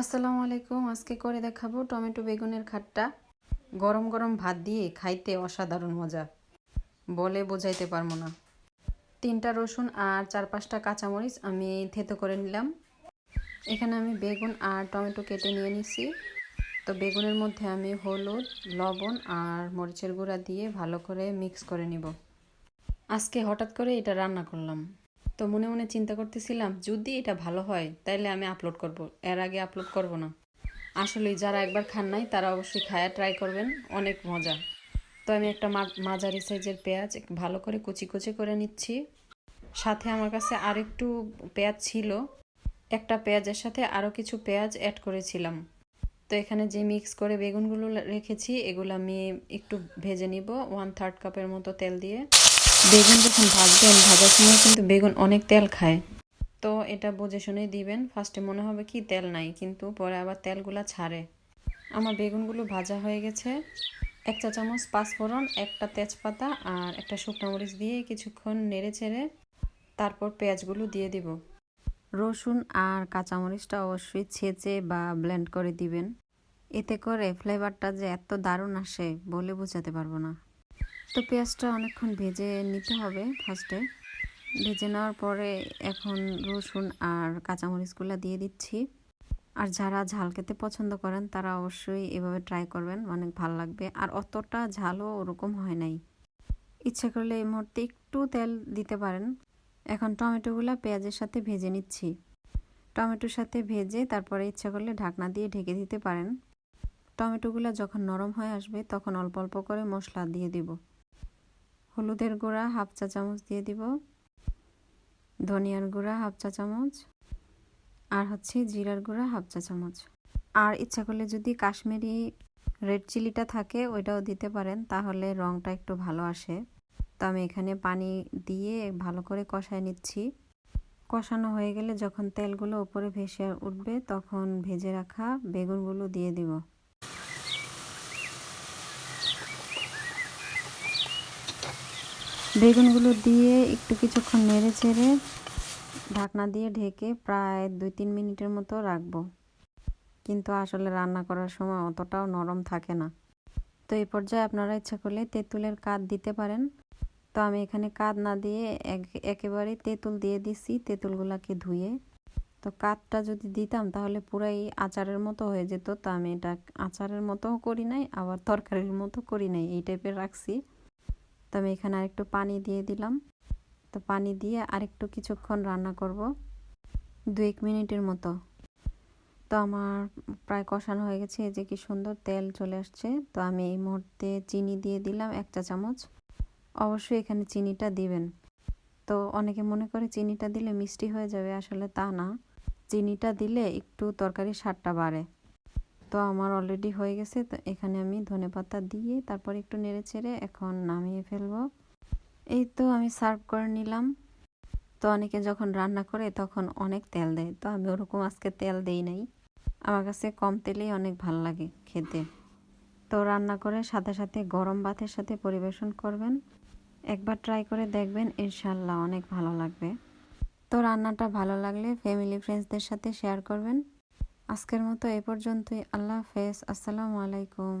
আসসালামু আলাইকুম। আজকে করে দেখাবো টমেটো বেগুনের খাট্টা। গরম গরম ভাত দিয়ে খাইতে অসাধারণ মজা। বলে বোঝাইতে পারব না। তিনটা রসুন আর চার পাঁচটা কাঁচামরিচ আমি থেতো করে নিলাম। এখানে আমি বেগুন আর টমেটো কেটে নিয়ে নিছি। তো বেগুনের মধ্যে আমি হলুদ, লবণ আর মরিচের গুঁড়া দিয়ে ভালো করে মিক্স করে নিব। আজকে হঠাৎ করে এটা রান্না করলাম। তো মনে মনে চিন্তা করতেছিলাম, যদি এটা ভালো হয়, তাইলে আমি আপলোড করব। এর আগে আপলোড করব না। আসলে যারা একবার খান নাই, তারা অবশ্যই খায়া ট্রাই করবেন। অনেক মজা। তো আমি একটা মাঝারি সাইজের পেঁয়াজ ভালো করে কুচি কুচি করে নিচ্ছি। সাথে আমার কাছে আরেকটু পেঁয়াজ ছিল। একটা পেঁয়াজের সাথে আরও কিছু পেঁয়াজ অ্যাড করেছিলাম। তো এখানে যে মিক্স করে বেগুনগুলো রেখেছি, এগুলো আমি একটু ভেজে নিব। ওয়ান থার্ড কাপের মতো তেল দিয়ে। বেগুন যখন ভাজবেন ভাজার সময় কিন্তু বেগুন অনেক তেল খায়। তো এটা বুঝে শুনেই দিবেন, ফার্স্টে মনে হবে কি তেল নাই, কিন্তু পরে আবার তেলগুলা ছাড়ে। আমার বেগুনগুলো ভাজা হয়ে গেছে। এক চা চামচ পাঁচফোড়ন, একটা তেজপাতা আর একটা শুকনো মরিচ দিয়ে কিছুক্ষণ নেড়ে চেড়ে তারপর পেঁয়াজগুলো দিয়ে দিব। রসুন আর কাঁচামরিচটা অবশ্যই ছেঁচে বা ব্লেন্ড করে দিবেন। এতে করে ফ্লেভারটা যে এত দারুণ আসে বলে বোঝাতে পারব না। তো পেঁয়াজটা অনেকক্ষণ ভেজে নিতে হবে ফার্স্টে ভেজে নেওয়ার পরে এখন রসুন আর কাঁচামরিচগুলো দিয়ে দিচ্ছি। আর যারা ঝাল খেতে পছন্দ করেন, তারা অবশ্যই এভাবে ট্রাই করবেন, অনেক ভালো লাগবে। আর অতটা ঝালও ওরকম হয় নাই। ইচ্ছে করলে এই মুহূর্তে একটু তেল দিতে পারেন। এখন টমেটোগুলো পেঁয়াজের সাথে ভেজে নিচ্ছি। টমেটোর সাথে ভেজে তারপরে ইচ্ছা করলে ঢাকনা দিয়ে ঢেকে দিতে পারেন। টমেটোগুলো যখন নরম হয়ে আসবে, তখন অল্প অল্প করে মশলা দিয়ে দিব। হলুদের গুঁড়া হাফ চা চামচ দিয়ে দিব। ধনিয়ার গুঁড়া হাফ চা চামচ। আর হচ্ছে জিরার গুঁড়া হাফ চা চামচ। আর ইচ্ছা করলে যদি কাশ্মীরি রেড চিলিটা থাকে, ওইটাও দিতে পারেন, তাহলে রঙটা একটু ভালো আসে। তো আমি এখানে পানি দিয়ে ভালো করে কষায় নিচ্ছি। কষানো হয়ে গেলে যখন তেলগুলো উপরে ভেসে উঠবে, তখন ভেজে রাখা বেগুনগুলো দিয়ে দিব। বেগুনগুলো দিয়ে একটু কিছুক্ষণ নেড়ে ছেড়ে ঢাকনা দিয়ে ঢেকে প্রায় দুই তিন মিনিটের মতো রাখব। কিন্তু আসলে রান্না করার সময় অতটাও নরম থাকে না। তো এই পর্যায়ে আপনারা ইচ্ছা করলে তেঁতুলের কাঠ দিতে পারেন। তো আমি এখানে কাঠ না দিয়ে এক- একেবারে তেঁতুল দিয়ে দিছি তেঁতুলগুলাকে ধুয়ে। তো কাঠটা যদি দিতাম তাহলে পুরাই আচারের মতো হয়ে যেত। তো আমি এটা আচারের মতোও করি নাই, আবার তরকারির মতো করি নাই, এই টাইপের রাখছি। তো আমি এখানে আরেকটু পানি দিয়ে দিলাম। তো পানি দিয়ে আরেকটু কিছুক্ষণ রান্না করব। দু এক মিনিটের মতো। তো আমার প্রায় কষানো হয়ে গেছে। এই যে কি সুন্দর তেল চলে আসছে। তো আমি এই মুহূর্তে চিনি দিয়ে দিলাম এক চা চামচ। অবশ্যই এখানে চিনিটা দিবেন। তো অনেকে মনে করে চিনিটা দিলে মিষ্টি হয়ে যাবে। আসলে তা না। চিনিটা দিলে একটু তরকারির স্বাদটা বাড়ে। তো আমার অলরেডি হয়ে গেছে, তো এখানে আমি ধনেপাতা দিয়ে তারপর একটু নেড়ে ছেড়ে এখন নামিয়ে ফেলব। এই তো আমি সার্ভ করে নিলাম। তো অনেকে যখন রান্না করে তখন অনেক তেল দেয়, তো আমি ওরকম আজকে তেল দেই নাই। আমার কাছে কম তেলেই অনেক ভালো লাগে খেতে। তো রান্না করে সাথে সাথে গরম ভাতের সাথে পরিবেশন করবেন। একবার ট্রাই করে দেখবেন ইনশাল্লাহ অনেক ভালো লাগবে। তো রান্নাটা ভালো লাগলে ফ্যামিলি ফ্রেন্ডসদের সাথে শেয়ার করবেন। আজকের মতো এ পর্যন্তই। আল্লাহ হাফেজ। আসসালামু আলাইকুম।